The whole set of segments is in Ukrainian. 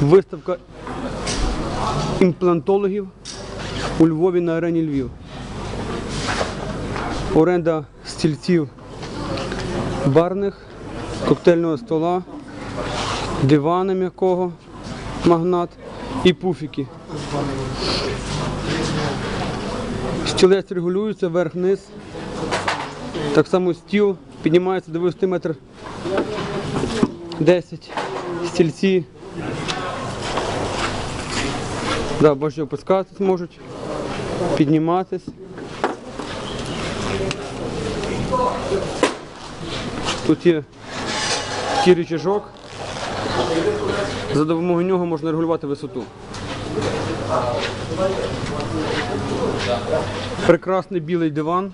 Виставка імплантологів у Львові на арені Львів. Оренда стільців барних, коктейльного стола, дивана м'якого, магнат і пуфіки. Стілець регулюється вверх-вниз. Так само стіл піднімається до висоти метр 10. Стільці. Да, бачите, опускатись можуть, підніматись. Тут є такий рычажок. За допомогою нього можна регулювати висоту. Прекрасний білий диван.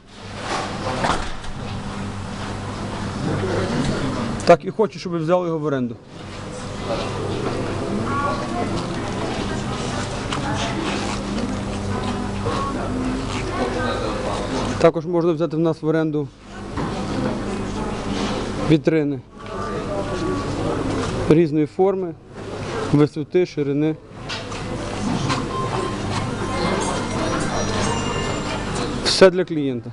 Так і хочу, щоб взяли його в оренду. Також можна взяти в нас в оренду вітрини різної форми, висоти, ширини. Все для клієнта.